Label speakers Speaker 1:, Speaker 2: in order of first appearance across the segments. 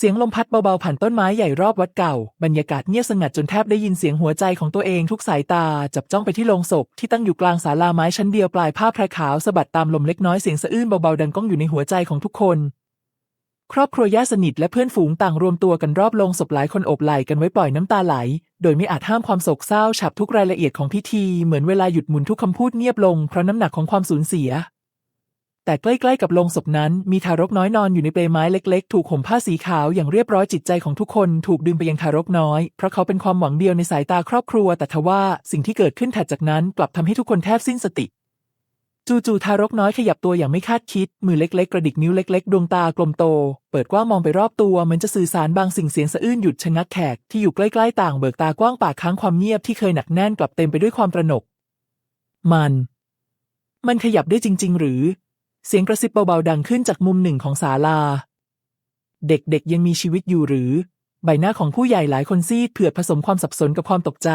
Speaker 1: เสียงลมพัดเบาๆผ่านต้นไม้ใหญ่รอบวัดเก่า บรรยากาศเงียบสงัดจนแทบได้ยินเสียงหัวใจของตัวเองทุกสายตา จับจ้องไปที่โลงศพที่ตั้งอยู่กลางศาลาไม้ชั้นเดียวปลายผ้าแพรขาวสะบัดตามลมเล็กน้อยเสียงสะอื้นเบาๆดังก้องอยู่ในหัวใจของทุกคน ครอบครัวญาติสนิทและเพื่อนฝูงต่างรวมตัวกันรอบโลงศพหลายคนโอบไหล่กันไว้ปล่อยน้ำตาไหล โดยไม่อาจห้ามความโศกเศร้าฉับทุกรายละเอียดของพิธี เหมือนเวลาหยุดหมุนทุกคำพูดเงียบลงเพราะน้ำหนักของความสูญเสีย แต่ใกล้ๆกับโลงศพนั้นมีทารกน้อยนอนอยู่ในเปลไม้เล็กๆ ถูกห่มผ้าสีขาวอย่างเรียบร้อยจิตใจของทุกคนถูกดึงไปยังทารกน้อย เพราะเขาเป็นความหวังเดียวในสายตาครอบครัว แต่ทว่าสิ่งที่เกิดขึ้นถัดจากนั้นกลับทำให้ทุกคนแทบสิ้นสติ จู่ๆทารกน้อยขยับตัวอย่างไม่คาดคิด มือเล็กๆ กระดิกนิ้วเล็กๆ ดวงตากลมโต เปิดกว้างมองไปรอบตัวเหมือนจะสื่อสารบางสิ่งเสียงสะอื้นหยุดชะงักแขกที่อยู่ใกล้ๆต่างเบิกตากว้างปากค้างความเงียบที่เคยหนักแน่นกลับเต็มไปด้วยความตระหนก มัน มันขยับได้จริง ๆ หรือ เสียงกระซิบเบาๆดังขึ้นจากมุมหนึ่งของศาลา เด็กๆยังมีชีวิตอยู่หรือ ใบหน้าของผู้ใหญ่หลายคนซีดเผือดผสมความสับสนกับความตกใจ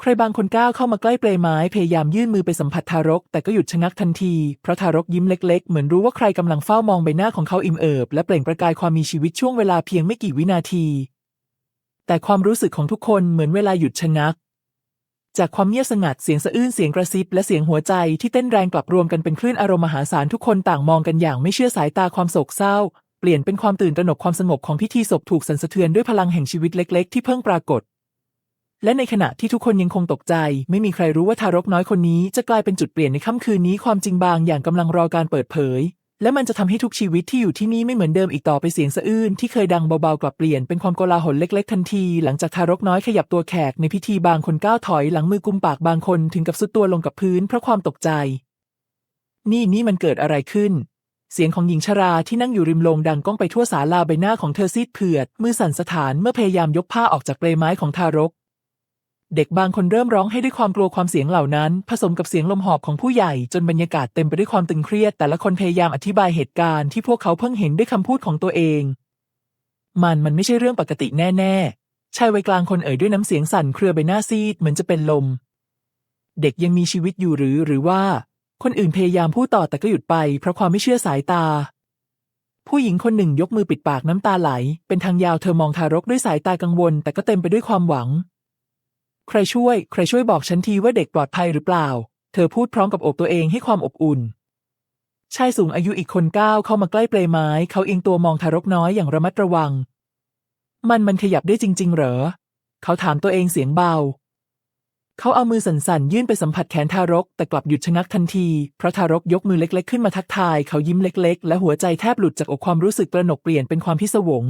Speaker 1: ใครบางคนก้าวเข้ามาใกล้เปลไม้พยายามยื่นมือไปสัมผัสทารก แต่ก็หยุดชะงักทันที เพราะทารกยิ้มเล็กๆ เหมือนรู้ว่าใครกำลังเฝ้ามองใบหน้าของเขาอิ่มเอิบและเปล่งประกายความมีชีวิตช่วงเวลาเพียงไม่กี่วินาที แต่ความรู้สึกของทุกคนเหมือนเวลาหยุดชะงัก จากความเงียบสงัดเสียงสะอื้นเสียงกระซิบและเสียงหัวใจที่เต้นแรงกลับรวมกันเป็นคลื่นอารมณ์มหาศาลทุกคนต่างมองกันอย่างไม่เชื่อสายตาความโศกเศร้า เปลี่ยนเป็นความตื่นตระหนกความสงบของพิธีศพถูกสั่นสะเทือนด้วยพลังแห่งชีวิตเล็ก ๆ ที่เพิ่งปรากฏ และในขณะที่ทุกคนยังคงตกใจ ไม่มีใครรู้ว่าทารกน้อยคนนี้จะกลายเป็นจุดเปลี่ยนในค่ำคืนนี้ความจริงบางอย่างกำลังรอการเปิดเผย และมันจะทำให้ทุกชีวิตที่อยู่ที่นี่ไม่เหมือนเดิมอีกต่อไปเสียงสะอื้นที่เคยดังเบาๆกลับเปลี่ยนเป็นความโกลาหลเล็ก ๆ ทันที หลังจากทารกน้อยขยับตัวแขกในพิธีบางคนก้าวถอยหลังมือกุมปากบางคนถึงกับสุดตัวลงกับพื้นเพราะความตกใจ นี่นี่มันเกิดอะไรขึ้น เสียงของหญิงชราที่นั่งอยู่ริมโลงดังก้องไปทั่วศาลาใบหน้าของเธอซีดเผือดมือสั่นสะท้านเมื่อพยายามยกผ้าออกจากเปลไม้ของทารก เด็กบางคนเริ่มร้องให้ด้วยความกลัวความเสียงเหล่านั้น ผสมกับเสียงลมหอบของผู้ใหญ่จนบรรยากาศเต็มไปด้วยความตึงเครียด แต่ละคนพยายามอธิบายเหตุการณ์ที่พวกเขาเพิ่งเห็นด้วยคำพูดของตัวเอง มันมันไม่ใช่เรื่องปกติแน่ๆชายวัยกลางคนเอ่ยด้วยน้ำเสียงสั่นเครือใบหน้าซีดเหมือนจะเป็นลม เด็กยังมีชีวิตอยู่หรือหรือว่า คนอื่นพยายามพูดต่อแต่ก็หยุดไปเพราะความไม่เชื่อสายตาผู้หญิงคนหนึ่งยกมือปิดปากน้ำตาไหล เป็นทางยาวเธอมองทารกด้วยสายตากังวล แต่ก็เต็มไปด้วยความหวัง ใครช่วย ใครช่วยบอกฉันทีว่าเด็กปลอดภัยหรือเปล่า เธอพูดพร้อมกับอบตัวเองให้ความอบอุ่น ชายสูงอายุอีกคนก้าวเข้ามาใกล้เปลไม้ เขาเอียงตัวมองทารกน้อยอย่างระมัดระวัง มันมันขยับได้จริง ๆ เหรอ เขาถามตัวเองเสียงเบา เขาเอามือสั่นๆ ยื่นไปสัมผัสแขนทารก แต่กลับหยุดชะงักทันที เพราะทารกยกมือเล็ก ๆ ขึ้นมาทักทาย เขายิ้มเล็ก ๆ และหัวใจแทบหลุดจากอกความรู้สึกตระหนกเปลี่ยนเป็นความพิศวง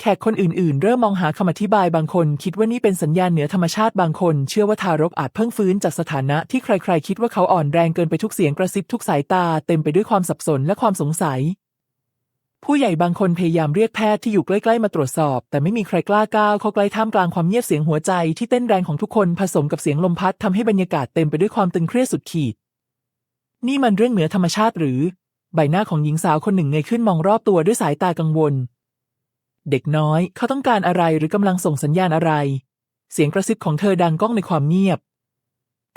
Speaker 1: แขกคนอื่นๆ เริ่มมองหาคำอธิบายบางคน คิดว่านี่เป็นสัญญาณเหนือธรรมชาติบางคน เชื่อว่าทารกอาจเพิ่งฟื้นจากสถานะที่ใครๆ คิดว่าเขาอ่อนแรงเกินไปทุกเสียงกระซิบทุกสายตาเต็มไปด้วยความสับสนและความสงสัย ผู้ใหญ่บางคนพยายามเรียกแพทย์ที่อยู่ใกล้ๆมาตรวจสอบ แต่ไม่มีใครกล้าก้าวเข้าใกล้ท่ามกลางความเงียบเสียงหัวใจที่เต้นแรงของทุกคนผสมกับเสียงลมพัดทำให้บรรยากาศเต็มไปด้วยความตึงเครียดสุดขีด นี่มันเรื่องเหนือธรรมชาติหรือ ใบหน้าของหญิงสาวคนหนึ่งเงยขึ้นมองรอบตัวด้วยสายตากังวล เด็กน้อยเขาต้องการอะไรหรือกำลังส่งสัญญาณอะไร เสียงกระซิบของเธอดังก้องในความเงียบ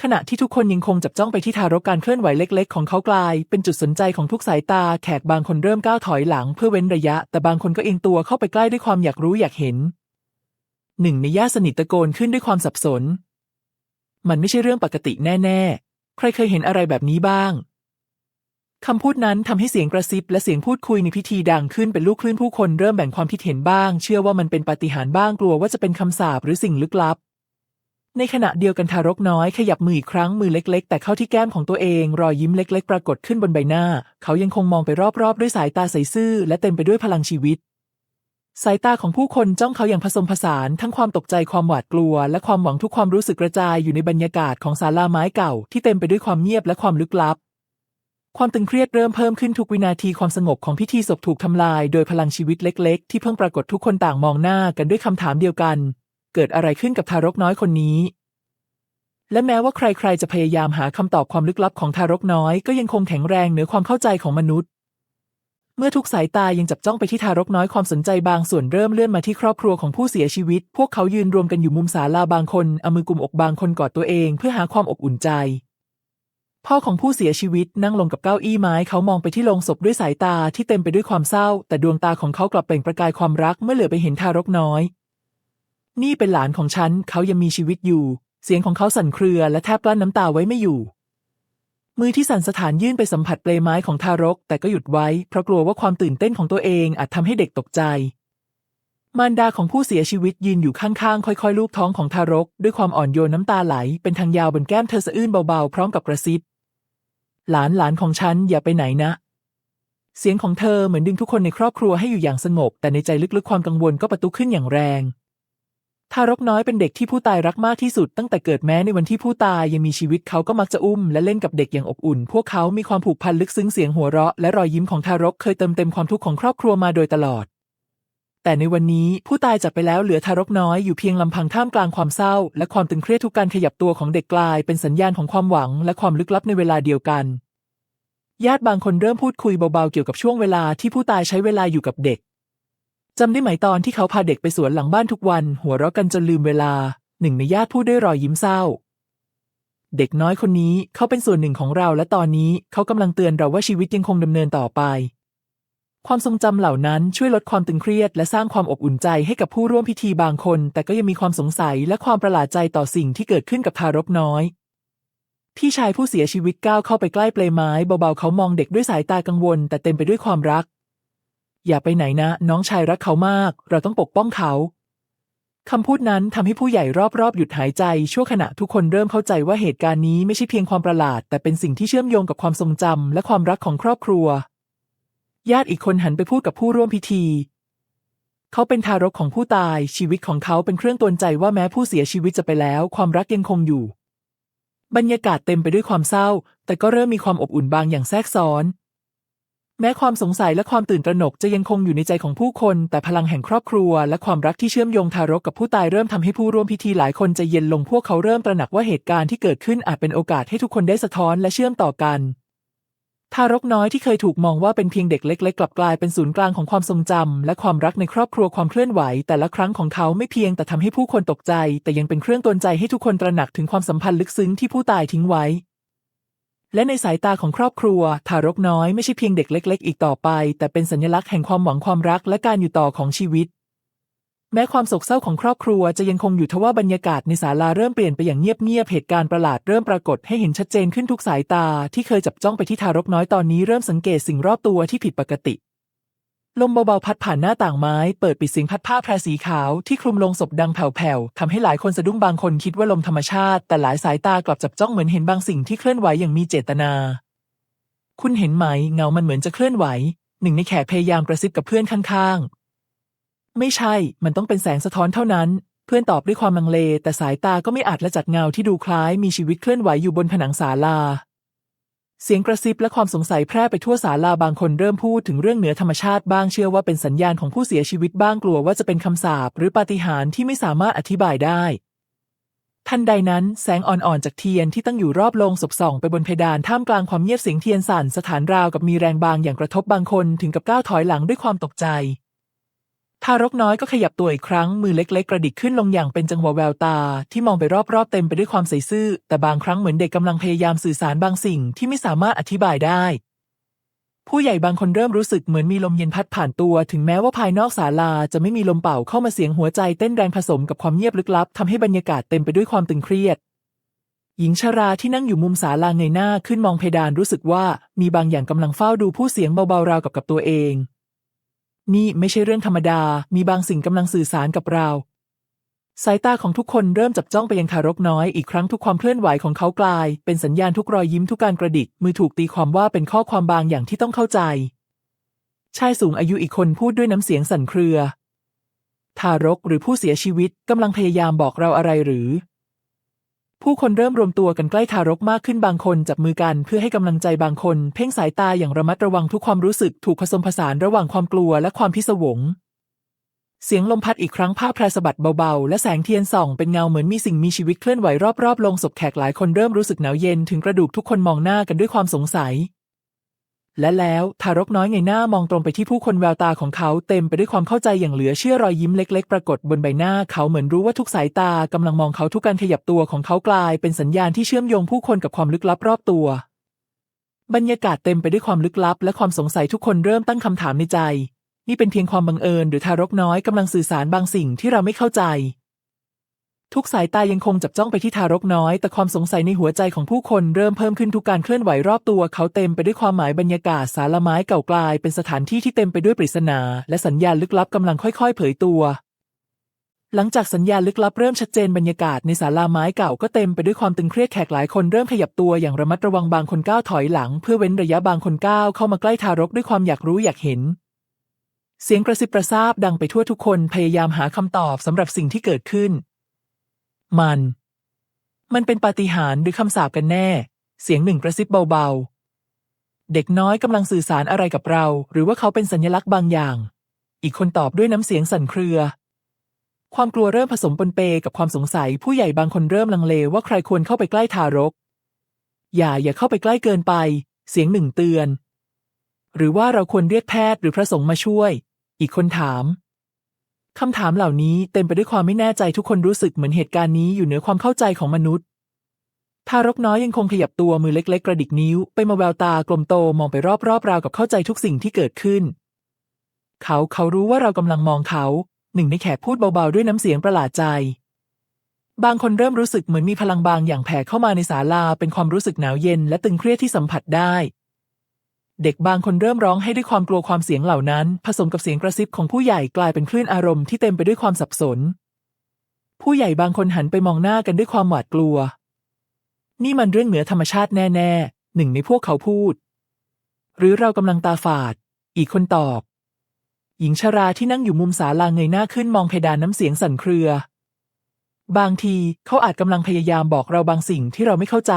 Speaker 1: ขณะที่ทุกคนยังคงจับจ้องไปที่ทารกการเคลื่อนไหวเล็ก ๆ ของเขากลาย เป็นจุดสนใจของทุกสายตาแขกบางคนเริ่มก้าวถอยหลังเพื่อเว้นระยะ แต่บางคนก็เอียงตัวเข้าไปใกล้ด้วยความอยากรู้อยากเห็น หนึ่งในญาติสนิทตะโกนขึ้นด้วยความสับสน มันไม่ใช่เรื่องปกติแน่ ๆ ใครเคยเห็นอะไรแบบนี้บ้าง คำพูดนั้นทำให้เสียงกระซิบและเสียงพูดคุยในพิธีดังขึ้นเป็นลูกคลื่นผู้คนเริ่มแบ่งความคิดเห็นบ้าง เชื่อว่ามันเป็นปาฏิหาริย์บ้างกลัวว่าจะเป็นคำสาปหรือสิ่งลึกลับ ในขณะเดียวกันทารกน้อยขยับมืออีกครั้งมือเล็ก ๆ แต่เข้าที่แก้มของตัวเองรอยยิ้มเล็ก ๆ ปรากฏขึ้นบนใบหน้า เขายังคงมองไปรอบๆ ด้วยสายตาใสซื่อและเต็มไปด้วยพลังชีวิต สายตาของผู้คนจ้องเขาอย่างผสมผสานทั้งความตกใจความหวาดกลัว และความหวังทุกความรู้สึกกระจายอยู่ในบรรยากาศของศาลาไม้เก่าที่เต็มไปด้วยความเงียบและความลึกลับ ความตึงเครียดเริ่มเพิ่มขึ้นทุกวินาทีความสงบของพิธีศพถูกทำลาย โดยพลังชีวิตเล็ก ๆ ที่เพิ่งปรากฏทุกคนต่างมองหน้ากันด้วยคำถามเดียวกัน เกิดอะไรขึ้นกับทารกน้อยคนนี้ และแม้ว่าใครๆจะพยายามหาคำตอบความลึกลับของทารกน้อย ก็ยังคงแข็งแรงเหนือความเข้าใจของมนุษย์ เมื่อทุกสายตายังจับจ้องไปที่ทารกน้อยความสนใจบางส่วนเริ่มเลื่อนมาที่ครอบครัวของผู้เสียชีวิต พวกเขายืนรวมกันอยู่มุมศาลาบางคนเอามือกุมอกบางคนกอดตัวเอง เพื่อหาความอบอุ่นใจ พ่อของผู้เสียชีวิตนั่งลงกับเก้าอี้ไม้เขามองไปที่โลงศพด้วยสายตาที่เต็มไปด้วยความเศร้า แต่ดวงตาของเขากลับเปล่งประกายความรักเมื่อเหลือไปเห็นทารกน้อย นี่เป็นหลานของฉัน เขายังมีชีวิตอยู่ เสียงของเขาสั่นเครือและแทบกลั้นน้ำตาไว้ไม่อยู่ มือที่สั่นสถานยื่นไปสัมผัสเปลไม้ของทารก แต่ก็หยุดไว้เพราะกลัวว่าความตื่นเต้นของตัวเองอาจทำให้เด็กตกใจ มารดาของผู้เสียชีวิตยืนอยู่ข้างๆ ค่อยๆลูบท้องของทารก ด้วยความอ่อนโยนน้ำตาไหล เป็นทางยาวบนแก้มเธอสะอื้นเบาๆ พร้อมกับกระซิบ หลานหลานของฉันอย่าไปไหนนะ เสียงของเธอเหมือนดึงทุกคนในครอบครัวให้อยู่อย่างสงบ แต่ในใจลึกๆความกังวลก็ประตุขึ้นอย่างแรง ทารกน้อยเป็นเด็กที่ผู้ตายรักมากที่สุด ตั้งแต่เกิดแม้ในวันที่ผู้ตายยังมีชีวิตเขาก็มักจะอุ้ม และเล่นกับเด็กอย่างอบอุ่น พวกเขามีความผูกพันลึกซึ้งเสียงหัวเราะและรอยยิ้มของทารกเคยเติมเต็มความทุกข์ของครอบครัวมาโดยตลอด แต่ในวันนี้ผู้ตายจากไปแล้วเหลือทารกน้อยอยู่เพียงลำพังท่ามกลางความเศร้า และความตึงเครียดทุกการขยับตัวของเด็กกลายเป็นสัญญาณของความหวังและความลึกลับในเวลาเดียวกัน ญาติบางคนเริ่มพูดคุยเบาๆเกี่ยวกับช่วงเวลาที่ผู้ตายใช้เวลาอยู่กับเด็กจำได้ไหมตอนที่เขาพาเด็กไปสวนหลังบ้านทุกวัน หัวเราะกันจนลืมเวลา หนึ่งในญาติพูดด้วยรอยยิ้มเศร้า เด็กน้อยคนนี้เขาเป็นส่วนหนึ่งของเราและตอนนี้เขากำลังเตือนเราว่าชีวิตยังคงดำเนินต่อไป ความทรงจำเหล่านั้นช่วยลดความตึงเครียดและสร้างความอบอุ่นใจให้กับผู้ร่วมพิธีบางคน แต่ก็ยังมีความสงสัยและความประหลาดใจต่อสิ่งที่เกิดขึ้นกับทารกน้อย พี่ชายผู้เสียชีวิตก้าวเข้าไปใกล้เปลไม้เบาๆเขามองเด็กด้วยสายตากังวล แต่เต็มไปด้วยความรัก อย่าไปไหนนะ น้องชายรักเขามาก เราต้องปกป้องเขาคำพูดนั้นทำให้ผู้ใหญ่รอบๆ หยุดหายใจ ชั่วขณะทุกคนเริ่มเข้าใจว่าเหตุการณ์นี้ไม่ใช่เพียงความประหลาด แต่เป็นสิ่งที่เชื่อมโยงกับความทรงจำและความรักของครอบครัว ญาติอีกคนหันไปพูดกับผู้ร่วมพิธี เขาเป็นทารกของผู้ตาย ชีวิตของเขาเป็นเครื่องตือนใจว่าแม้ผู้เสียชีวิตจะไปแล้ว ความรักยังคงอยู่ บรรยากาศเต็มไปด้วยความเศร้า แต่ก็เริ่มมีความอบอุ่นบางอย่างแทรกซ้อน แม้ความสงสัยและความตื่นตระหนกจะยังคงอยู่ในใจของผู้คน แต่พลังแห่งครอบครัว และความรักที่เชื่อมโยงทารกกับผู้ตายเริ่มทำให้ผู้ร่วมพิธีหลายคนใจเย็นลงพวกเขาเริ่มตระหนักว่าเหตุการณ์ที่เกิดขึ้นอาจเป็นโอกาสให้ทุกคนได้สะท้อนและเชื่อมต่อกัน ทารกน้อยที่เคยถูกมองว่าเป็นเพียงเด็กเล็กๆ กลับกลายเป็นศูนย์กลางของความทรงจำและความรักในครอบครัวความเคลื่อนไหว แต่ละครั้งของเขาไม่เพียงแต่ทำให้ผู้คนตกใจ แต่ยังเป็นเครื่องตนใจให้ทุกคนตระหนักถึงความสัมพันธ์ลึกซึ้งที่ผู้ตายทิ้งไว้ และในสายตาของครอบครัว ทารกน้อยไม่ใช่เพียงเด็กเล็ก ๆ อีกต่อไป แต่เป็นสัญลักษณ์แห่งความหวังความรักและการอยู่ต่อของชีวิต แม้ความโศกเศร้าของครอบครัวจะยังคงอยู่ทว่าบรรยากาศในศาลาเริ่มเปลี่ยนไปอย่างเงียบๆ เหตุการณ์ประหลาดเริ่มปรากฏให้เห็นชัดเจนขึ้นทุกสายตาที่เคยจับจ้องไปที่ทารกน้อยตอนนี้เริ่มสังเกตสิ่งรอบตัวที่ผิดปกติ ลมเบาๆพัดผ่านหน้าต่างไม้ เปิดปิดเสียงพัดผ้าแพรสีขาวที่คลุมลงศพดังแผ่วๆทำให้หลายคนสะดุ้งบางคนคิดว่าลมธรรมชาติ แต่หลายสายตากลับจับจ้องเหมือนเห็นบางสิ่งที่เคลื่อนไหวอย่างมีเจตนา คุณเห็นไหมเงามันเหมือนจะเคลื่อนไหวหนึ่งในแขกพยายามกระซิบกับเพื่อนข้างๆ ไม่ใช่ มันต้องเป็นแสงสะท้อนเท่านั้น เพื่อนตอบด้วยความลังเล แต่สายตาก็ไม่อาจละจัดเงาที่ดูคล้ายมีชีวิตเคลื่อนไหวอยู่บนผนังศาลา เสียงกระซิบและความสงสัยแพร่ไปทั่วศาลาบางคนเริ่มพูดถึงเรื่องเหนือธรรมชาติบ้างเชื่อว่าเป็นสัญญาณของผู้เสียชีวิตบ้างกลัวว่าจะเป็นคำสาปหรือปาฏิหาริย์ที่ไม่สามารถอธิบายได้ทันใดนั้นแสงอ่อนๆจากเทียนที่ตั้งอยู่รอบโลงศพส่องไปบนเพดานท่ามกลางความเงียบเสียงเทียนสั่นสถานราวกับมีแรงบางอย่างกระทบ บางคนถึงกับก้าวถอยหลังด้วยความตกใจ ทารกน้อยก็ขยับตัวอีกครั้งมือเล็ก ๆ กระดิกขึ้นลงอย่างเป็นจังหวะแววตา ที่มองไปรอบๆเต็มไปด้วยความใส่ซื่อ แต่บางครั้งเหมือนเด็กกำลังพยายามสื่อสารบางสิ่งที่ไม่สามารถอธิบายได้ ผู้ใหญ่บางคนเริ่มรู้สึกเหมือนมีลมเย็นพัดผ่านตัว ถึงแม้ว่าภายนอกศาลาจะไม่มีลมเป่าเข้ามาเสียงหัวใจเต้นแรงผสมกับความเงียบลึกลับทำให้บรรยากาศเต็มไปด้วยความตึงเครียดหญิงชราที่นั่งอยู่มุมศาลาเงยหน้าขึ้นมองเพดานรู้สึกว่ามีบางอย่างกำลังเฝ้าดูผู้เสียงเบาๆราวกับกับตัวเอง นี่ไม่ใช่เรื่องธรรมดา มีบางสิ่งกำลังสื่อสารกับเรา สายตาของทุกคนเริ่มจับจ้องไปยังทารกน้อยอีกครั้งทุกความเคลื่อนไหวของเขากลาย เป็นสัญญาณทุกรอยยิ้มทุกการกระดิก มือถูกตีความว่าเป็นข้อความบางอย่างที่ต้องเข้าใจ ชายสูงอายุอีกคนพูดด้วยน้ำเสียงสั่นเครือ ทารกหรือผู้เสียชีวิตกำลังพยายามบอกเราอะไรหรือ ผู้คนเริ่มรวมตัวกันใกล้ทารกมากขึ้นบางคนจับมือกันเพื่อให้กำลังใจบางคน เพ่งสายตาอย่างระมัดระวังทุกความรู้สึกถูกผสมผสานระหว่างความกลัวและความพิศวง เสียงลมพัดอีกครั้งผ้าแพรสะบัดเบาๆ และแสงเทียนส่องเป็นเงาเหมือนมีสิ่งมีชีวิตเคลื่อนไหวรอบๆลงศพแขกหลายคนเริ่มรู้สึกหนาวเย็นถึงกระดูกทุกคนมองหน้ากันด้วยความสงสัย และแล้วทารกน้อยเงยหน้ามองตรงไปที่ผู้คนแววตาของเขาเต็มไปด้วยความเข้าใจอย่างเหลือเชื่อรอยยิ้มเล็ก ๆ ปรากฏบนใบหน้าเขาเหมือนรู้ว่าทุกสายตากำลังมองเขาทุกการขยับตัวของเขากลายเป็นสัญญาณที่เชื่อมโยงผู้คนกับความลึกลับรอบตัว บรรยากาศเต็มไปด้วยความลึกลับ และความสงสัยทุกคนเริ่มตั้งคำถามในใจ นี่เป็นเพียงความบังเอิญ หรือทารกน้อยกำลังสื่อสารบางสิ่งที่เราไม่เข้าใจ ทุกสายตายังคงจับจ้องไปที่ทารกน้อย แต่ความสงสัยในหัวใจของผู้คนเริ่มเพิ่มขึ้นทุกการเคลื่อนไหวรอบตัวเขาเต็มไปด้วยความหมายบรรยากาศสารไม้เก่ากลาย เป็นสถานที่ที่เต็มไปด้วยปริศนา และสัญญาณลึกลับกำลังค่อย ๆ เผยตัว หลังจากสัญญาณลึกลับเริ่มชัดเจนบรรยากาศในศาลาไม้เก่าก็เต็มไปด้วยความตึงเครียดแขกหลายคนเริ่มขยับตัวอย่างระมัดระวังบางคนก้าวถอยหลัง เพื่อเว้นระยะบางคนก้าวเข้ามาใกล้ทารกด้วยความอยากรู้อยากเห็น เสียงกระซิบกระซาบดังไปทั่วทุกคนพยายามหาคำตอบสำหรับสิ่งที่เกิดขึ้น มัน มันเป็นปาฏิหาริย์หรือคำสาปกันแน่ เสียงหนึ่งกระซิบเบาๆ เด็กน้อยกำลังสื่อสารอะไรกับเรา หรือว่าเขาเป็นสัญลักษณ์บางอย่าง อีกคนตอบด้วยน้ำเสียงสั่นเครือ ความกลัวเริ่มผสมปนเปกับความสงสัย ผู้ใหญ่บางคนเริ่มลังเลว่าใครควรเข้าไปใกล้ทารก อย่าอย่าเข้าไปใกล้เกินไป เสียงหนึ่งเตือน หรือว่าเราควรเรียกแพทย์หรือพระสงฆ์มาช่วย อีกคนถาม คำถามเหล่านี้เต็มไปด้วยความไม่แน่ใจทุกคนรู้สึกเหมือนเหตุการณ์นี้อยู่เหนือความเข้าใจของมนุษย์ ทารกน้อยยังคงขยับตัวมือเล็ก ๆ กระดิกนิ้ว ไปมาแววตากลมโตมองไปรอบๆราวกับเข้าใจทุกสิ่งที่เกิดขึ้น เขาเขารู้ว่าเรากำลังมองเขา หนึ่งในแขกพูดเบาๆด้วยน้ำเสียงประหลาดใจ บางคนเริ่มรู้สึกเหมือนมีพลังบางอย่างแผ่เข้ามาในศาลาเป็นความรู้สึกหนาวเย็นและตึงเครียดที่สัมผัสได้ เด็กบางคนเริ่มร้องให้ด้วยความกลัวความเสียงเหล่านั้น ผสมกับเสียงกระซิบของผู้ใหญ่กลายเป็นคลื่นอารมณ์ที่เต็มไปด้วยความสับสน ผู้ใหญ่บางคนหันไปมองหน้ากันด้วยความหวาดกลัว นี่มันเรื่องเหนือธรรมชาติแน่ๆหนึ่งในพวกเขาพูด หรือเรากำลังตาฝาด อีกคนตอบ หญิงชราที่นั่งอยู่มุมศาลาเงยหน้าขึ้นมองเพดานน้ำเสียงสั่นเครือบางทีเขาอาจกำลังพยายามบอกเราบางสิ่งที่เราไม่เข้าใจ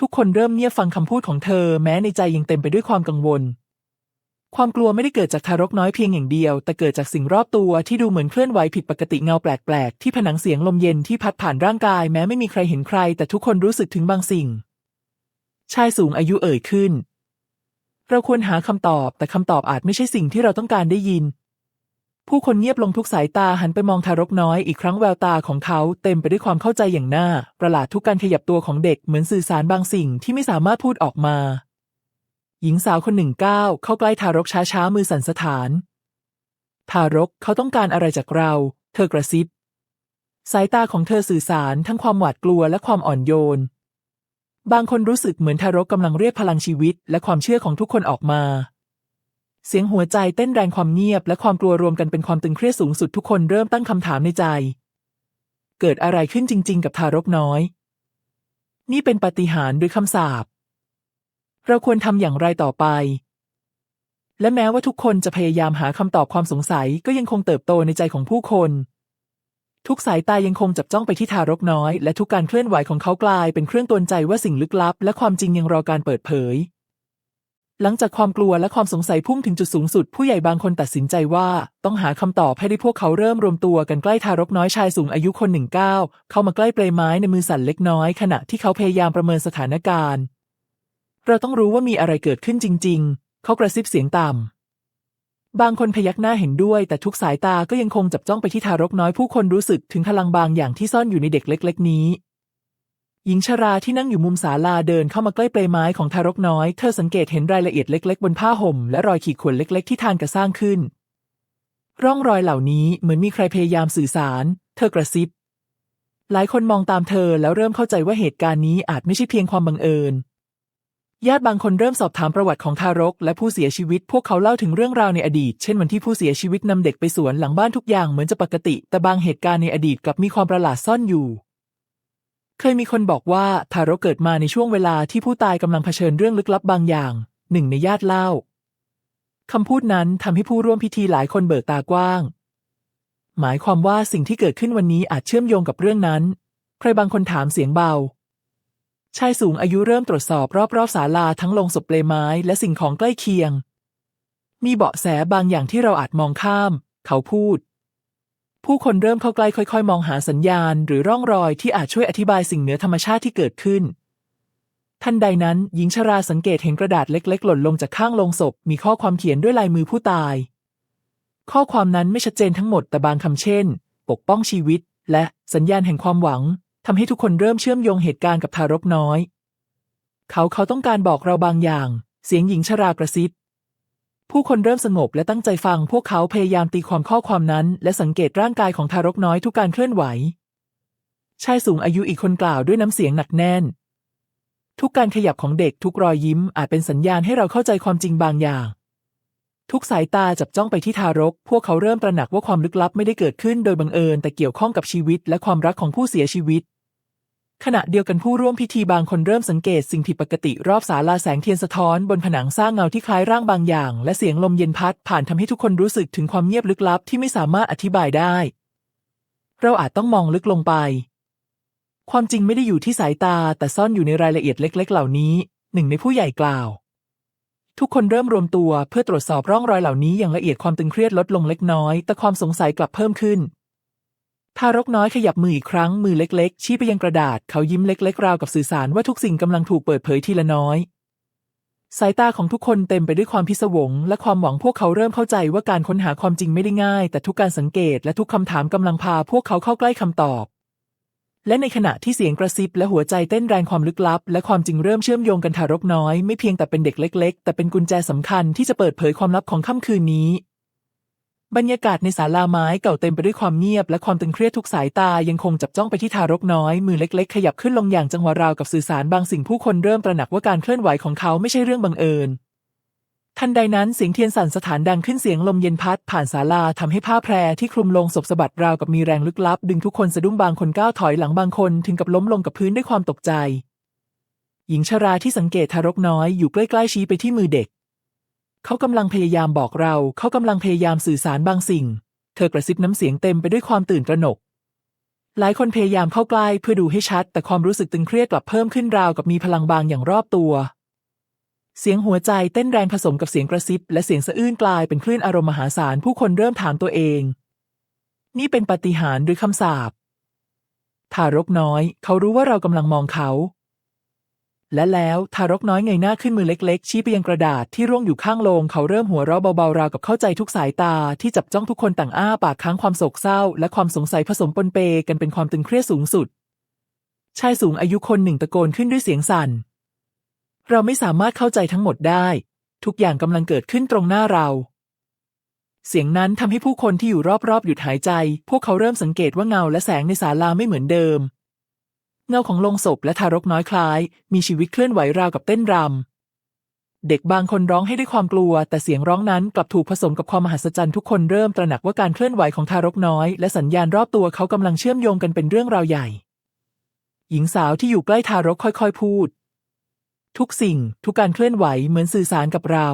Speaker 1: ทุกคนเริ่มเงียบฟังคำพูดของเธอแม้ในใจยังเต็มไปด้วยความกังวล ความกลัวไม่ได้เกิดจากทารกน้อยเพียงอย่างเดียว แต่เกิดจากสิ่งรอบตัวที่ดูเหมือนเคลื่อนไหวผิดปกติเงาแปลกๆ ที่ผนังเสียงลมเย็นที่พัดผ่านร่างกายแม้ไม่มีใครเห็นใคร แต่ทุกคนรู้สึกถึงบางสิ่ง ชายสูงอายุเอ่ยขึ้น เราควรหาคำตอบ แต่คำตอบอาจไม่ใช่สิ่งที่เราต้องการได้ยิน ผู้คนเงียบลงทุกสายตาหันไปมองทารกน้อยอีกครั้งแววตาของเขาเต็มไปด้วยความเข้าใจอย่างน่า ประหลาดทุกการขยับตัวของเด็กเหมือนสื่อสารบางสิ่งที่ไม่สามารถพูดออกมา หญิงสาวคนหนึ่งก้าวเข้าใกล้ทารกช้าๆมือสั่นสะท้าน ทารกเขาต้องการอะไรจากเรา เธอกระซิบ สายตาของเธอสื่อสารทั้งความหวาดกลัวและความอ่อนโยน บางคนรู้สึกเหมือนทารกกำลังเรียกพลังชีวิต และความเชื่อของทุกคนออกมา เสียงหัวใจเต้นแรงความเงียบและความกลัวรวมกันเป็นความตึงเครียดสูงสุดทุกคนเริ่มตั้งคำถามในใจ เกิดอะไรขึ้นจริง ๆ กับทารกน้อย นี่เป็นปาฏิหาริย์หรือคำสาปเราควรทำอย่างไรต่อไป และแม้ว่าทุกคนจะพยายามหาคำตอบความสงสัยก็ยังคงเติบโตในใจของผู้คน ทุกสายตายังคงจับจ้องไปที่ทารกน้อย และทุกการเคลื่อนไหวของเขากลายเป็นเครื่องตือนใจว่าสิ่งลึกลับ และความจริงยังรอการเปิดเผย หลังจากความกลัวและความสงสัยพุ่งถึงจุดสูงสุด ผู้ใหญ่บางคนตัดสินใจว่าต้องหาคำตอบให้ได้พวกเขาเริ่มรวมตัวกันใกล้ทารกน้อยชายสูงอายุคนหนึ่งก้าวเข้ามาใกล้เปลไม้ในมือสั่นเล็กน้อย ขณะที่เขาพยายามประเมินสถานการณ์ เราต้องรู้ว่ามีอะไรเกิดขึ้นจริง ๆ เขากระซิบเสียงต่ำบางคนพยักหน้าเห็นด้วย แต่ทุกสายตาก็ยังคงจับจ้องไปที่ทารกน้อยผู้คนรู้สึกถึงพลังบางอย่างที่ซ่อนอยู่ในเด็กเล็ก ๆ นี้ หญิงชราที่นั่งอยู่มุมศาลาเดินเข้ามาใกล้เปลไม้ของทารกน้อย เธอสังเกตเห็นรายละเอียดเล็ก ๆ บนผ้าห่มและรอยขีดข่วนเล็ก ๆ ที่ทานกระสร้างขึ้น ร่องรอยเหล่านี้เหมือนมีใครพยายามสื่อสาร เธอกระซิบ หลายคนมองตามเธอแล้วเริ่มเข้าใจว่าเหตุการณ์นี้อาจไม่ใช่เพียงความบังเอิญ ญาติบางคนเริ่มสอบถามประวัติของทารก และผู้เสียชีวิต พวกเขาเล่าถึงเรื่องราวในอดีต เช่นวันที่ผู้เสียชีวิตนำเด็กไปสวนหลังบ้านทุกอย่างเหมือนจะปกติ แต่บางเหตุการณ์ในอดีตกลับมีความประหลาดซ่อนอยู่ เคยมีคนบอกว่าทารกเกิดมาในช่วงเวลาที่ผู้ตายกำลังเผชิญเรื่องลึกลับบางอย่าง หนึ่งในญาติเล่าคำพูดนั้นทำให้ผู้ร่วมพิธีหลายคนเบิกตากว้าง หมายความว่าสิ่งที่เกิดขึ้นวันนี้อาจเชื่อมโยงกับเรื่องนั้น ใครบางคนถามเสียงเบา ชายสูงอายุเริ่มตรวจสอบรอบๆศาลาทั้งลงศพเปลไม้และสิ่งของใกล้เคียง มีเบาะแสบางอย่างที่เราอาจมองข้าม เขาพูด ผู้คนเริ่มเข้าใกล้ค่อยๆ มองหาสัญญาณ หรือร่องรอยที่อาจช่วยอธิบายสิ่งเหนือธรรมชาติที่เกิดขึ้นทันใดนั้นหญิงชราสังเกตเห็นกระดาษเล็ก ๆ หล่นลงจากข้างโลงศพ มีข้อความเขียนด้วยลายมือผู้ตาย ข้อความนั้นไม่ชัดเจนทั้งหมดแต่บางคำเช่น ปกป้องชีวิต และสัญญาณแห่งความหวังทำให้ทุกคนเริ่มเชื่อมโยงเหตุการณ์กับทารกน้อย เขาเขาต้องการบอกเราบางอย่าง เสียงหญิงชรากระซิบ ผู้คนเริ่มสงบและตั้งใจฟังพวกเขาพยายามตีความข้อความนั้น และสังเกตร่างกายของทารกน้อยทุกการเคลื่อนไหว ชายสูงอายุอีกคนกล่าวด้วยน้ำเสียงหนักแน่น ทุกการขยับของเด็กทุกรอยยิ้มอาจเป็นสัญญาณให้เราเข้าใจความจริงบางอย่าง ทุกสายตาจับจ้องไปที่ทารก พวกเขาเริ่มตระหนักว่าความลึกลับไม่ได้เกิดขึ้นโดยบังเอิญแต่เกี่ยวข้องกับชีวิตและความรักของผู้เสียชีวิต ขณะเดียวกันผู้ร่วมพิธีบางคนเริ่มสังเกตสิ่งผิดปกติรอบศาลาแสงเทียนสะท้อนบนผนังสร้างเงาที่คล้ายร่างบางอย่าง และเสียงลมเย็นพัดผ่านทำให้ทุกคนรู้สึกถึงความเงียบลึกลับที่ไม่สามารถอธิบายได้ เราอาจต้องมองลึกลงไป ความจริงไม่ได้อยู่ที่สายตาแต่ซ่อนอยู่ในรายละเอียดเล็ก ๆ เหล่านี้ หนึ่งในผู้ใหญ่กล่าว ทุกคนเริ่มรวมตัวเพื่อตรวจสอบร่องรอยเหล่านี้อย่างละเอียดความตึงเครียดลดลงเล็กน้อย แต่ความสงสัยกลับเพิ่มขึ้น ทารกน้อยขยับมืออีกครั้งมือเล็กๆ ชี้ไปยังกระดาษเขายิ้มเล็กๆ ราวกับสื่อสารว่าทุกสิ่งกำลังถูกเปิดเผยทีละน้อย สายตาของทุกคนเต็มไปด้วยความพิศวง และความหวังพวกเขาเริ่มเข้าใจว่าการค้นหาความจริงไม่ได้ง่าย แต่ทุกการสังเกตและทุกคำถามกำลังพาพวกเขาเข้าใกล้คำตอบ และในขณะที่เสียงกระซิบและหัวใจเต้นแรงความลึกลับ และความจริงเริ่มเชื่อมโยงกันทารกน้อยไม่เพียงแต่เป็นเด็กเล็ก ๆ แต่เป็นกุญแจสำคัญที่จะเปิดเผยความลับของค่ำคืนนี้ บรรยากาศในศาลาไม้เก่าเต็มไปด้วยความเงียบและความตึงเครียดทุกสายตายังคงจับจ้องไปที่ทารกน้อย มือเล็ก ๆ ขยับขึ้นลงอย่างจังหวะราวกับสื่อสารบางสิ่งผู้คนเริ่มตระหนักว่าการเคลื่อนไหวของเขาไม่ใช่เรื่องบังเอิญ ทันใดนั้นเสียงเทียนสั่นสถานดังขึ้นเสียงลมเย็นพัด ผ่านศาลาทำให้ผ้าแพรที่คลุมลงศพสะบัดราวกับมีแรงลึกลับ ดึงทุกคนสะดุ้งบางคนก้าวถอยหลังบางคนถึงกับล้มลงกับพื้นด้วยความตกใจ หญิงชราที่สังเกตทารกน้อยอยู่ใกล้ๆชี้ไปที่มือเด็ก เขากำลังพยายามบอกเรา เขากำลังพยายามสื่อสารบางสิ่ง เธอกระซิบน้ำเสียงเต็มไปด้วยความตื่นตระหนก หลายคนพยายามเข้าใกล้เพื่อดูให้ชัด แต่ความรู้สึกตึงเครียดกลับเพิ่มขึ้นราวกับมีพลังบางอย่างรอบตัว เสียงหัวใจเต้นแรงผสมกับเสียงกระซิบ และเสียงสะอื้นกลายเป็นคลื่นอารมณ์มหาศาลผู้คนเริ่มถามตัวเอง นี่เป็นปาฏิหาริย์หรือคำสาปทารกน้อย เขารู้ว่าเรากำลังมองเขา และแล้วทารกน้อยเงยหน้าขึ้นมือเล็กๆ ชี้ไปยังกระดาษที่ร่วงอยู่ข้างโลงเขาเริ่มหัวเราะเบาๆราวกับเข้าใจทุกสายตา ที่จับจ้องทุกคนต่างอ้าปากค้างความโศกเศร้า และความสงสัยผสมปนเปกันเป็นความตึงเครียดสูงสุด ชายสูงอายุคนหนึ่งตะโกนขึ้นด้วยเสียงสั่น เราไม่สามารถเข้าใจทั้งหมดได้ ทุกอย่างกำลังเกิดขึ้นตรงหน้าเรา เสียงนั้นทำให้ผู้คนที่อยู่รอบๆหยุดหายใจ พวกเขาเริ่มสังเกตว่าเงาและแสงในศาลาไม่เหมือนเดิม เงาของโลงศพและทารกน้อยคล้าย มีชีวิตเคลื่อนไหวราวกับเต้นรำ เด็กบางคนร้องให้ด้วยความกลัว แต่เสียงร้องนั้นกลับถูกผสมกับความมหัศจรรย์ทุกคนเริ่มตระหนักว่าการเคลื่อนไหวของทารกน้อย และสัญญาณรอบตัวเขากำลังเชื่อมโยงกันเป็นเรื่องราวใหญ่ หญิงสาวที่อยู่ใกล้ทารกค่อยๆ พูด ทุกสิ่ง ทุกการเคลื่อนไหวเหมือนสื่อสารกับเรา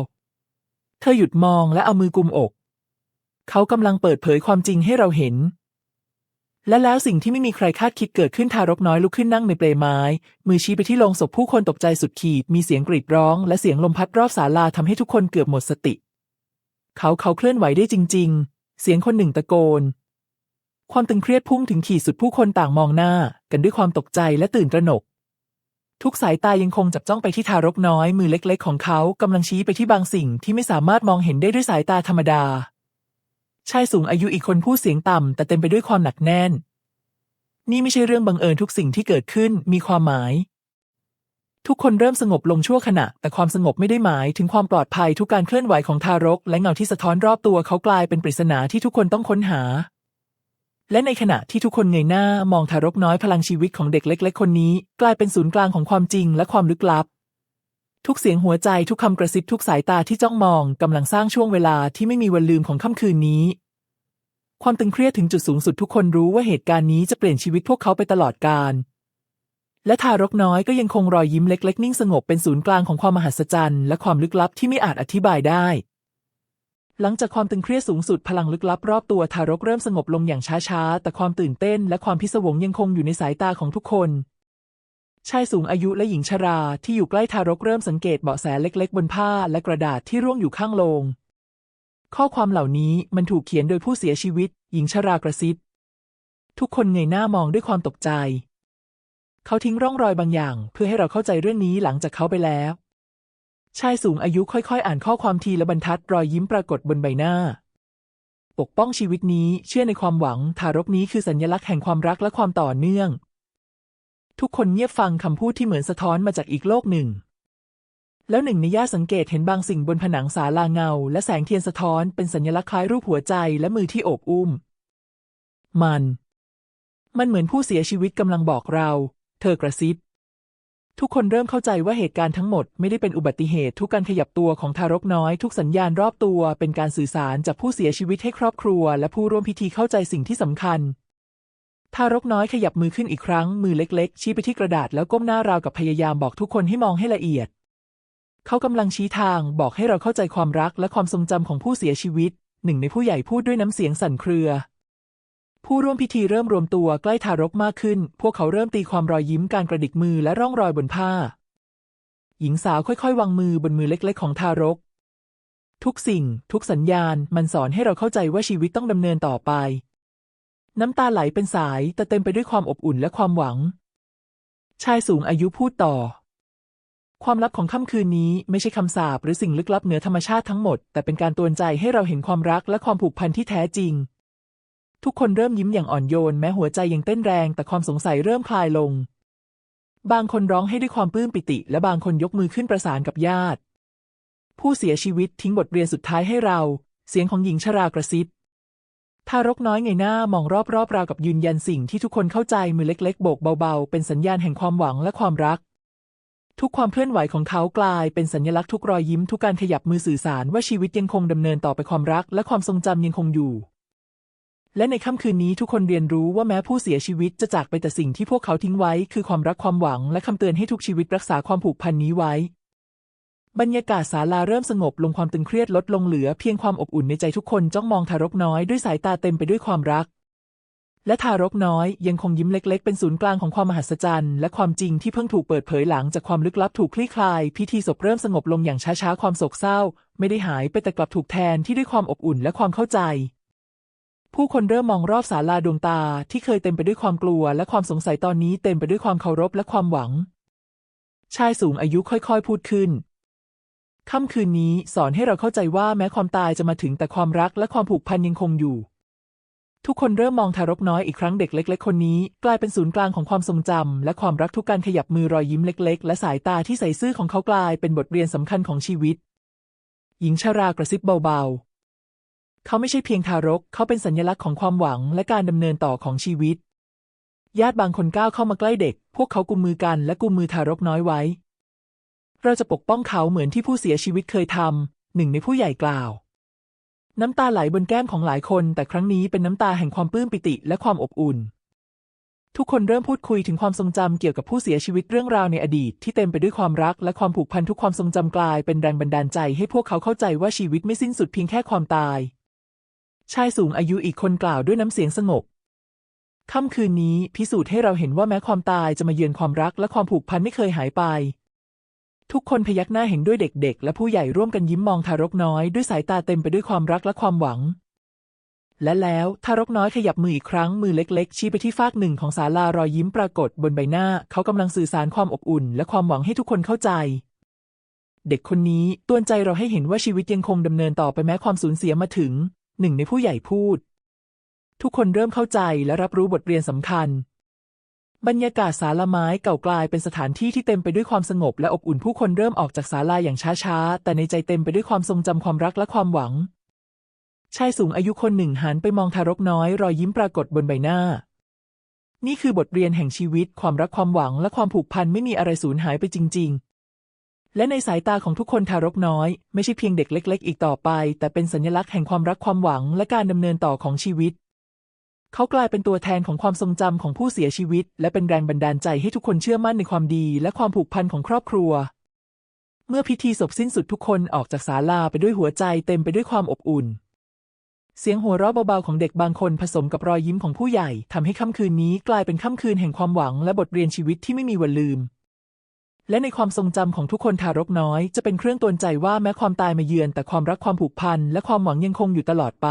Speaker 1: เธอหยุดมองและเอามือกุมอก เขากำลังเปิดเผยความจริงให้เราเห็น และแล้วสิ่งที่ไม่มีใครคาดคิดเกิดขึ้นทารกน้อยลุกขึ้นนั่งในเปลไม้ มือชี้ไปที่โลงศพผู้คนตกใจสุดขีด มีเสียงกรีดร้อง และเสียงลมพัดรอบศาลาทำให้ทุกคนเกือบหมดสติ เขาเขาเคลื่อนไหวได้จริง ๆ เสียงคนหนึ่งตะโกน ความตึงเครียดพุ่งถึงขีดสุดผู้คนต่างมองหน้า กันด้วยความตกใจและตื่นตระหนก ทุกสายตายังคงจับจ้องไปที่ทารกน้อยมือเล็ก ๆ ของเขากำลังชี้ไปที่บางสิ่งที่ไม่สามารถมองเห็นได้ด้วยสายตาธรรมดา ชายสูงอายุอีกคนพูดเสียงต่ำแต่เต็มไปด้วยความหนักแน่น นี่ไม่ใช่เรื่องบังเอิญทุกสิ่งที่เกิดขึ้นมีความหมาย ทุกคนเริ่มสงบลงชั่วขณะ แต่ความสงบไม่ได้หมายถึงความปลอดภัยทุกการเคลื่อนไหวของทารก และเงาที่สะท้อนรอบตัวเขากลายเป็นปริศนาที่ทุกคนต้องค้นหา และในขณะที่ทุกคนเงยหน้ามองทารกน้อยพลังชีวิตของเด็กเล็ก ๆ คนนี้ กลายเป็นศูนย์กลางของความจริงและความลึกลับ ทุกเสียงหัวใจทุกคำกระซิบทุกสายตาที่จ้องมองกำลังสร้างช่วงเวลาที่ไม่มีวันลืมของค่ำคืนนี้ ความตึงเครียดถึงจุดสูงสุดทุกคนรู้ว่าเหตุการณ์นี้จะเปลี่ยนชีวิตพวกเขาไปตลอดกาลและทารกน้อยก็ยังคงรอยยิ้มเล็ก ๆ นิ่งสงบเป็นศูนย์กลางของความมหัศจรรย์และความลึกลับที่ไม่อาจอธิบายได้ หลังจากความตึงเครียดสูงสุดพลังลึกลับรอบตัวทารกเริ่มสงบลงอย่างช้าๆ แต่ความตื่นเต้นและความพิศวงยังคงอยู่ในสายตาของทุกคน ชายสูงอายุและหญิงชราที่อยู่ใกล้ทารกเริ่มสังเกตเบาะแสเล็ก ๆ บนผ้าและกระดาษที่ร่วงอยู่ข้างโลง ข้อความเหล่านี้มันถูกเขียนโดยผู้เสียชีวิต หญิงชรากระซิบ ทุกคนเงยหน้ามองด้วยความตกใจ เขาทิ้งร่องรอยบางอย่าง เพื่อให้เราเข้าใจเรื่องนี้หลังจากเขาไปแล้ว ชายสูงอายุค่อยๆ อ่านข้อความทีละบรรทัดรอยยิ้มปรากฏบนใบหน้า ปกป้องชีวิตนี้เชื่อในความหวัง ทารกนี้คือสัญลักษณ์แห่งความรักและความต่อเนื่อง ทุกคนเงียบฟังคำพูดที่เหมือนสะท้อนมาจากอีกโลกหนึ่ง แล้วหนึ่งในญาติสังเกตเห็นบางสิ่งบนผนังศาลาเงา และแสงเทียนสะท้อนเป็นสัญลักษณ์คล้ายรูปหัวใจและมือที่โอบอุ้ม มัน มันเหมือนผู้เสียชีวิตกำลังบอกเรา เธอกระซิบ ทุกคนเริ่มเข้าใจว่าเหตุการณ์ทั้งหมดไม่ได้เป็นอุบัติเหตุทุกการขยับตัวของทารกน้อย ทุกสัญญาณรอบตัวเป็นการสื่อสารจากผู้เสียชีวิตให้ครอบครัว และผู้ร่วมพิธีเข้าใจสิ่งที่สำคัญ ทารกน้อยขยับมือขึ้นอีกครั้ง มือเล็ก ๆ ชี้ไปที่กระดาษแล้วก้มหน้าราวกับพยายามบอกทุกคนให้มองให้ละเอียด เขากำลังชี้ทางบอกให้เราเข้าใจความรักและความทรงจำของผู้เสียชีวิต หนึ่งในผู้ใหญ่พูดด้วยน้ำเสียงสั่นเครือ ผู้ร่วมพิธีเริ่มรวมตัวใกล้ทารกมากขึ้น พวกเขาเริ่มตีความรอยยิ้มการกระดิกมือและร่องรอยบนผ้า หญิงสาวค่อยๆ วางมือบนมือเล็ก ๆ ของทารก ทุกสิ่ง ทุกสัญญาณ มันสอนให้เราเข้าใจว่าชีวิตต้องดำเนินต่อไป น้ำตาไหลเป็นสายแต่เต็มไปด้วยความอบอุ่นและความหวัง ชายสูงอายุพูดต่อ ความลับของค่ำคืนนี้ไม่ใช่คำสาปหรือสิ่งลึกลับเหนือธรรมชาติทั้งหมด แต่เป็นการตือนใจให้เราเห็นความรักและความผูกพันที่แท้จริง ทุกคนเริ่มยิ้มอย่างอ่อนโยน แม้หัวใจยังเต้นแรง แต่ความสงสัยเริ่มคลายลง บางคนร้องให้ด้วยความปลื้มปิติ และบางคนยกมือขึ้นประสานกับญาติ ผู้เสียชีวิตทิ้งบทเรียนสุดท้ายให้เรา เสียงของหญิงชรากระซิบ ทารกน้อยเงยหน้ามองรอบๆราวกับยืนยันสิ่งที่ทุกคนเข้าใจมือเล็ก ๆ โบกเบาๆ เป็นสัญญาณแห่งความหวังและความรัก ทุกความเคลื่อนไหวของเขากลายเป็นสัญลักษณ์ทุกรอยยิ้มทุกการขยับมือสื่อสารว่าชีวิตยังคงดำเนินต่อไปความรักและความทรงจำยังคงอยู่ และในค่ำคืนนี้ทุกคนเรียนรู้ว่าแม้ผู้เสียชีวิตจะจากไปแต่สิ่งที่พวกเขาทิ้งไว้ คือความรักความหวังและคำเตือนให้ทุกชีวิตรักษาความผูกพันนี้ไว้ บรรยากาศศาลาเริ่มสงบลงความตึงเครียดลดลงเหลือเพียงความอบอุ่นในใจทุกคนจ้องมองทารกน้อยด้วยสายตาเต็มไปด้วยความรัก และทารกน้อยยังคงยิ้มเล็กๆ เป็นศูนย์กลางของความมหัศจรรย์และความจริงที่เพิ่งถูกเปิดเผยหลังจากความลึกลับถูกคลี่คลาย พิธีศพเริ่มสงบลงอย่างช้าๆความโศกเศร้า ไม่ได้หายไปแต่กลับถูกแทนที่ด้วยความอบอุ่นและความเข้าใจ ผู้คนเริ่มมองรอบศาลาดวงตาที่เคยเต็มไปด้วยความกลัว และความสงสัยตอนนี้เต็มไปด้วยความเคารพและความหวังชายสูงอายุค่อยๆ พูดขึ้น ค่ำคืนนี้สอนให้เราเข้าใจว่าแม้ความตายจะมาถึงแต่ความรักและความผูกพันยังคงอยู่ ทุกคนเริ่มมองทารกน้อยอีกครั้งเด็กเล็ก ๆ คนนี้ กลายเป็นศูนย์กลางของความทรงจำและความรักทุกการขยับมือรอยยิ้มเล็ก ๆ และสายตาที่ใสซื่อของเขากลายเป็นบทเรียนสำคัญของชีวิต หญิงชารากระซิบเบาๆ เขาไม่ใช่เพียงทารก เขาเป็นสัญลักษณ์ของความหวังและการดำเนินต่อของชีวิต ญาติบางคนก้าวเข้ามาใกล้เด็ก พวกเขากุมมือกันและกุมมือทารกน้อยไว้ เราจะปกป้องเขาเหมือนที่ผู้เสียชีวิตเคยทำหนึ่งในผู้ใหญ่กล่าว น้ำตาไหลบนแก้มของหลายคน แต่ครั้งนี้เป็นน้ำตาแห่งความปลื้มปิติและความอบอุ่น ทุกคนเริ่มพูดคุยถึงความทรงจำเกี่ยวกับผู้เสียชีวิตเรื่องราวในอดีต ที่เต็มไปด้วยความรักและความผูกพันทุกความทรงจำกลายเป็นแรงบันดาลใจให้พวกเขาเข้าใจว่าชีวิตไม่สิ้นสุดเพียงแค่ความตาย ชายสูงอายุอีกคนกล่าวด้วยน้ำเสียงสงบค่ำคืนนี้พิสูจน์ให้เราเห็นว่าแม้ความตายจะมาเยือนความรักและความผูกพันไม่เคยหายไป ทุกคนพยักหน้าเห็นด้วยเด็กๆ และผู้ใหญ่ร่วมกันยิ้มมองทารกน้อยด้วยสายตาเต็มไปด้วยความรักและความหวัง และแล้วทารกน้อยขยับมืออีกครั้งมือเล็กๆ ชี้ไปที่ฟากหนึ่งของศาลารอยยิ้มปรากฏบนใบหน้า เขากำลังสื่อสารความอบอุ่น และความหวังให้ทุกคนเข้าใจ เด็กคนนี้ตือนใจเราให้เห็นว่าชีวิตยังคงดำเนินต่อไปแม้ความสูญเสียมาถึง หนึ่งในผู้ใหญ่พูด ทุกคนเริ่มเข้าใจและรับรู้บทเรียนสำคัญ บรรยากาศศาลาไม้เก่ากลายเป็นสถานที่ที่เต็มไปด้วยความสงบและอบอุ่นผู้คนเริ่มออกจากศาลาอย่างช้าๆ แต่ในใจเต็มไปด้วยความทรงจำความรักและความหวัง ชายสูงอายุคนหนึ่งหันไปมองทารกน้อยรอยยิ้มปรากฏบนใบหน้า นี่คือบทเรียนแห่งชีวิต ความรักความหวังและความผูกพันไม่มีอะไรสูญหายไปจริง ๆ และในสายตาของทุกคนทารกน้อย ไม่ใช่เพียงเด็กเล็ก ๆ อีกต่อไป แต่เป็นสัญลักษณ์แห่งความรักความหวังและการดำเนินต่อของชีวิต เขากลายเป็นตัวแทนของความทรงจำของผู้เสียชีวิต และเป็นแรงบันดาลใจให้ทุกคนเชื่อมั่นในความดี และความผูกพันของครอบครัว เมื่อพิธีศพสิ้นสุดทุกคนออกจากศาลาไปด้วยหัวใจเต็มไปด้วยความอบอุ่น เสียงหัวเราะเบาๆของเด็กบางคนผสมกับรอยยิ้มของผู้ใหญ่ทำให้ค่ำคืนนี้กลายเป็นค่ำคืนแห่งความหวังและบทเรียนชีวิตที่ไม่มีวันลืม และในความทรงจำของทุกคนทารกน้อย จะเป็นเครื่องตือนใจว่าแม้ความตายมาเยือนแต่ความรักความผูกพันและความหวังยังคงอยู่ตลอดไป